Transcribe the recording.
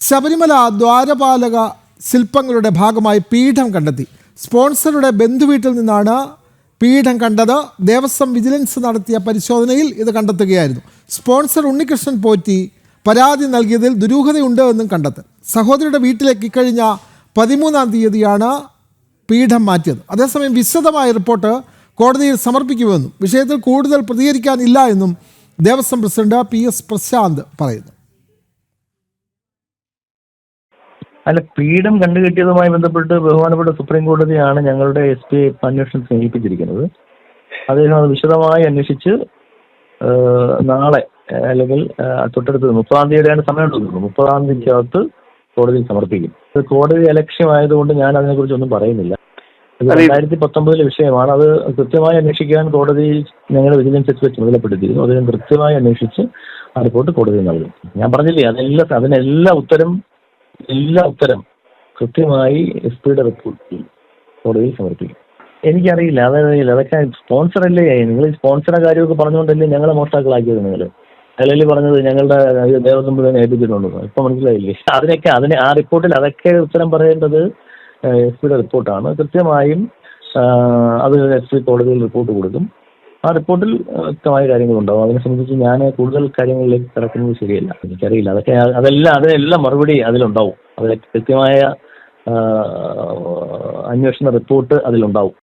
ശബരിമല ദ്വാരപാലക ശില്പങ്ങളുടെ ഭാഗമായി പീഠം കണ്ടെത്തി. സ്പോൺസറുടെ ബന്ധുവീട്ടിൽ നിന്നാണ് പീഠം കണ്ടത്. ദേവസ്വം വിജിലൻസ് നടത്തിയ പരിശോധനയിൽ ഇത് കണ്ടെത്തുകയായിരുന്നു. സ്പോൺസർ ഉണ്ണികൃഷ്ണൻ പോറ്റി പരാതി നൽകിയതിൽ ദുരൂഹതയുണ്ട് എന്നും കണ്ടെത്തൽ. സഹോദരിയുടെ വീട്ടിലേക്ക് ഇക്കഴിഞ്ഞ പതിമൂന്നാം തീയതിയാണ് പീഠം മാറ്റിയത്. അതേസമയം വിശദമായ റിപ്പോർട്ട് കോടതിയിൽ സമർപ്പിക്കുമെന്നും വിഷയത്തിൽ കൂടുതൽ പ്രതികരിക്കാനില്ല എന്നും Devaswom president P S Prashanth പറയുന്നു. അല്ല പീഠം കണ്ടുകിട്ടിയതുമായി ബന്ധപ്പെട്ട് ബഹുമാനപ്പെട്ട സുപ്രീം കോടതിയാണ് ഞങ്ങളുടെ എസ് പി അന്വേഷണം സമീപിച്ചിരിക്കുന്നത് അദ്ദേഹം അത് വിശദമായി അന്വേഷിച്ച് നാളെ അല്ലെങ്കിൽ തൊട്ടടുത്ത് മുപ്പതാം തീയതിയാണ് സമയം തോന്നുന്നു മുപ്പതാം തീയതിക്കകത്ത് കോടതിയിൽ സമർപ്പിക്കും. ഇത് കോടതി അലക്ഷ്യം ആയതുകൊണ്ട് ഞാൻ അതിനെക്കുറിച്ച് ഒന്നും പറയുന്നില്ല രണ്ടായിരത്തി പത്തൊമ്പതിലെ വിഷയമാണ്. അത് കൃത്യമായി അന്വേഷിക്കാൻ കോടതി ഞങ്ങളുടെ വിജിലൻസ് എക്സ്പെക്ട് ചുമതലപ്പെടുത്തിയിരുന്നു അതിനെ കൃത്യമായി അന്വേഷിച്ച് ആ റിപ്പോർട്ട് കോടതി നൽകും. ഞാൻ പറഞ്ഞില്ലേ അതെല്ലാം അതിനെല്ലാം ഉത്തരം എല്ലാ ഉത്തരം കൃത്യമായി എസ് പിയുടെ റിപ്പോർട്ടിൽ കോടതിയിൽ സമർപ്പിക്കും. എനിക്കറിയില്ല. അതറിയില്ല അതൊക്കെ സ്പോൺസർ അല്ലേ? നിങ്ങൾ സ്പോൺസറുടെ കാര്യമൊക്കെ പറഞ്ഞുകൊണ്ടല്ലേ ഞങ്ങളെ മോഷ്ടാക്കളാക്കിയത് നിങ്ങൾ? അല്ലെങ്കിൽ പറഞ്ഞത് ഞങ്ങളുടെ ദേവസ്വം മുഴുവൻ ഏൽപ്പിച്ചിട്ടുണ്ടെന്ന് ഇപ്പൊ മനസ്സിലായില്ലേ? അതിനൊക്കെ അതിന് ആ റിപ്പോർട്ടിൽ അതൊക്കെ ഉത്തരം പറയേണ്ടത് എസ് പിയുടെ റിപ്പോർട്ടാണ് കൃത്യമായും അത് എസ് പി കോടതിയിൽ റിപ്പോർട്ട് കൊടുക്കും. ആ റിപ്പോർട്ടിൽ വ്യക്തമായ കാര്യങ്ങളുണ്ടാവും. അതിനെ സംബന്ധിച്ച് ഞാൻ കൂടുതൽ കാര്യങ്ങളിലേക്ക് കിടക്കുന്നത് ശരിയല്ല. എനിക്കറിയില്ല. അതൊക്കെ അതെല്ലാം അതിനെല്ലാം മറുപടി അതിലുണ്ടാവും. അതിലെ കൃത്യമായ അന്വേഷണ റിപ്പോർട്ട് അതിലുണ്ടാവും.